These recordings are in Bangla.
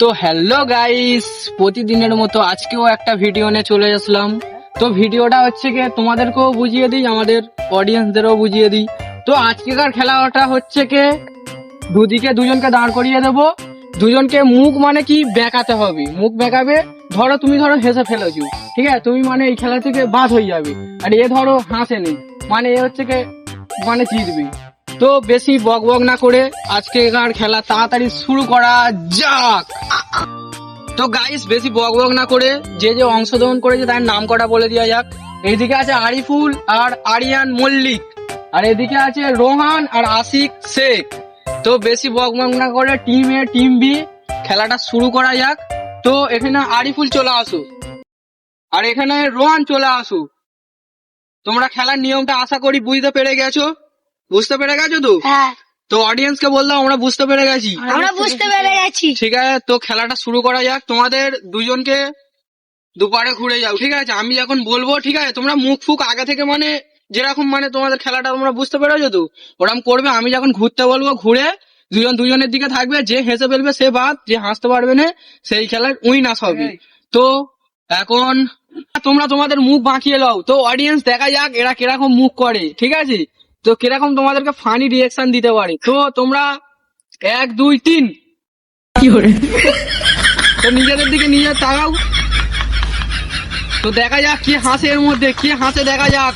তো হ্যালো গাইস প্রতিদিনের মতো আজকেও একটা ভিডিও নিয়ে চলে আসলাম। তো ভিডিওটা হচ্ছে কি তোমাদেরকেও বুঝিয়ে দিই, আমাদের অডিয়েন্সদেরও বুঝিয়ে দিই। তো আজকেকার খেলাটা হচ্ছে কি? দুদিকে দুজনকে দাঁড় করিয়ে দেবো। দুজনকে মুখ মানে কি? বেঁকাতে হবে। মুখ বেঁকাবে, ধরো তুমি ধরো হেসে ফেলেছো, ঠিক আছে? তুমি মানে এই খেলা থেকে বাদ হয়ে যাবে। আর এ ধরো হাসে নেই মানে এ হচ্ছে কি? মানে জিতবে। তো বেশি বক বক না করে আজকেকার খেলা তাড়াতাড়ি শুরু করা যাক। তো গাইস বেশি বক বক না করে যে যে অংশগ্রহণ করেছে তার নাম কটা বলে দেওয়া যাক। এইদিকে আছে আরিফুল আর আরিয়ান মল্লিক, আর এদিকে আছে রোহান আর আশিক শেখ। তো বেশি বক বক না করে টিম এ টিম বি খেলাটা শুরু করা যাক। তো এখানে আরিফুল চলে আসো, আর এখানে রোহান চলে আসো। তোমরা খেলার নিয়মটা আশা করি বুঝতে পেরে গেছো? বুঝতে পেরে গেছো তো? হ্যাঁ। তো অডিয়েন্স কে বললাম আমরা বুঝতে পেরে গেছি। আমরা বুঝতে পেরে গেছি। ঠিক আছে তো খেলাটা শুরু করা যাক। তোমাদের দুজনকে দুপারে ঘুরে যাও ঠিক আছে? আমি যখন বলব ঠিক আছে? তোমরা মুখ ফুক আগে থেকে মানে যেরকম মানে তোমাদের খেলাটা তোমরা বুঝতে পেরেছ তো? ওরকম করবে আমি যখন ঘুরতে বলব ঘুরে দুজন দুজনের দিকে থাকবে যে হেসে ফেলবে সে বাদ যে হাসতে পারবে না সেই খেলার উইনাস হবে। তো এখন তোমরা তোমাদের মুখ বাঁকিয়ে লও তো অডিয়েন্স দেখা যাক এরা কীরকম মুখ করে ঠিক আছে? তো কীরকম তোমাদেরকে ফানি রিয়েকশন দিতে পারে? তো তোমরা এক দুই তিন। তো নিজেদের দিকে নিজে তাকাও। তো দেখা যাক কি হাসে এর মধ্যে কি হাসে দেখা যাক।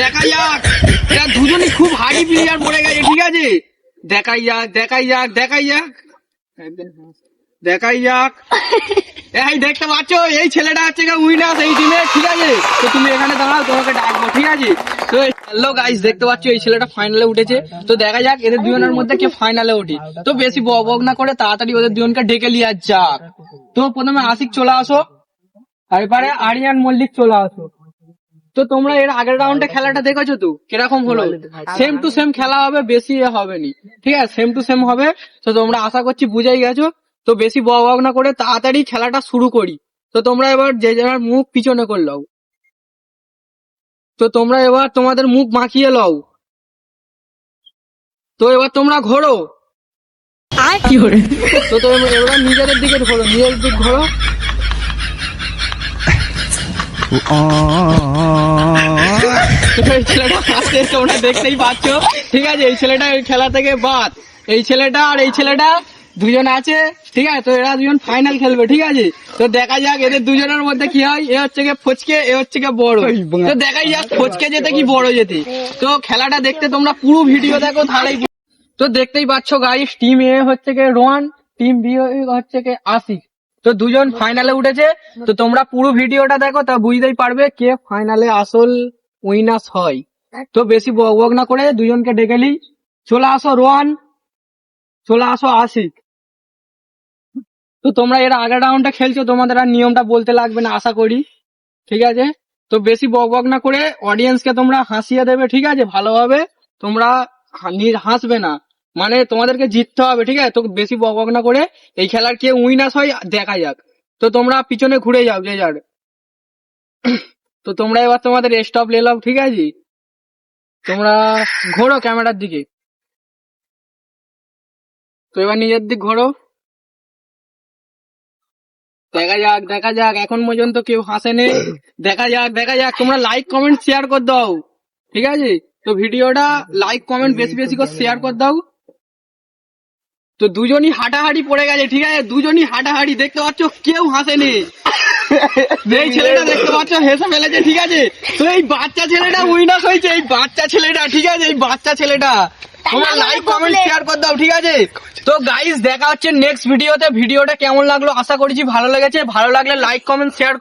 দেখা যাক। এরা দুজনই খুব হাই প্লেয়ার পড়ে গেছে ঠিক আছে? দেখাই যাক দেখাই যাক দেখাই যাক। দেখাই যাক। এই দেখতে পাচ্ছ, এই ছেলেটা হচ্ছে উইনার্স এই টিমে ঠিক আছে? তো তুমি এখানে দাঁড়াও, তোমাকে ডাকবো, ঠিক আছে? তো হ্যালো গাইস দেখতে পাচ্ছ, এই ছেলেটা ফাইনালে উঠেছে। তো দেখা যাক, এদের দুজনের মধ্যে কে ফাইনালে ওঠে। তো বেশি বক না করে তাড়াতাড়ি ওদের দুজনকে ডেকে লিয়া যাক তো প্রথমে আশিক চলে আসো। তারপরে আরিয়ান মল্লিক চলে আসো। তো তোমরা এর আগের রাউন্ডে খেলাটা দেখেছ তো? কীরকম হলো? সেম টু সেম খেলা হবে, বেশি হবে নি। ঠিক আছে সেম টু সেম হবে। তো তোমরা আশা করছি বুঝাই গেছো। তো বেশি বক বক না করে তাড়াতাড়ি খেলাটা শুরু করি। তো তোমরা এবার যে যার মুখ পিছনে করলাও তো তোমরা এবার তোমাদের মুখ মাখিয়ে লও। তো এবার তোমরা ঘোরো। তো তোমরা এবার নিজেদের দিকে ঘোরো নিজেদের দিকে ঘোরো। ছেলেটা তোমরা দেখতেই পাচ্ছ। ঠিক আছে এই ছেলেটা এই খেলা থেকে বাদ। এই ছেলেটা আর এই ছেলেটা দুজন আছে ঠিক আছে? তো এরা দুজন ফাইনাল খেলবে ঠিক আছে? তো দেখা যাক এদের দুজনের মধ্যে কি হয়। এ হচ্ছে গিয়ে ফচকে এ হচ্ছে গিয়ে বড়। তো দেখাই যাক ফচকে যেতে কি বড় যেতে। তো খেলাটা দেখতে তোমরা পুরো ভিডিও দেখো তাহলেই তো দেখতেই পাচ্ছ গাইস টিম এ হচ্ছে কে রোহান টিম বি হচ্ছে কে আশিক। তো দুজন ফাইনালে উঠেছে। তো তোমরা পুরো ভিডিওটা দেখো তা বুঝতেই পারবে কে ফাইনালে আসল উইনাস হয়। তো বেশি বক বক না করে দুজনকে ডেকেলি চলে আসো রোহান চলে আসো আশিক। তো তোমরা এর আগের রাউন্ডটা খেলছো, তোমাদের আর নিয়মটা বলতে লাগবে না, আশা করি। ঠিক আছে? তো বেশি বক বক না করে অডিয়েন্সকে তোমরা হাসিয়ে দেবে, ঠিক আছে? ভালোভাবে তোমরা হাসবে না। মানে তোমাদেরকে জিততে হবে, ঠিক আছে? তো বেশি বক বক না করে এই খেলার কে উইনাস হয়, দেখা যাক। তো তোমরা পিছনে ঘুরে যাও, যে যার। তো তোমরা এবার তোমাদের স্টপ লে লেলাও ঠিক আছে? তোমরা ঘোরো ক্যামেরার দিকে। তো এবার নিজের দিক ঘোরো। দেখা যাক দেখা যাক। এখন পর্যন্ত কেউ হাসেনি। দেখা যাক দেখা যাক। তোমরা লাইক কমেন্ট শেয়ার করে দাও। ঠিক আছে? তো ভিডিওটা লাইক কমেন্ট বেশি বেশি করে শেয়ার করে দাও। তো দুজনই হাঁটাহাঁটি পড়ে গেছে, ঠিক আছে? দুজনই হাঁটাহাঁটি। দেখতে পাচ্ছ, কেউ হাসেনি। এই ছেলেটা দেখতে পাচ্ছ, হেসে ফেলেছে, ঠিক আছে? তো এই বাচ্চা ছেলেটা উইনাস হয়েছে, এই বাচ্চা ছেলেটা, ঠিক আছে? এই বাচ্চা ছেলেটা। তোমরা লাইক কমেন্ট শেয়ার করে দাও ঠিক আছে? তো গাইস দেখা হচ্ছে নেক্সট ভিডিওতে ভিডিওটা কেমন লাগল? আশা করছি ভালো লেগেছে। ভালো লাগলে লাইক কমেন্ট শেয়ার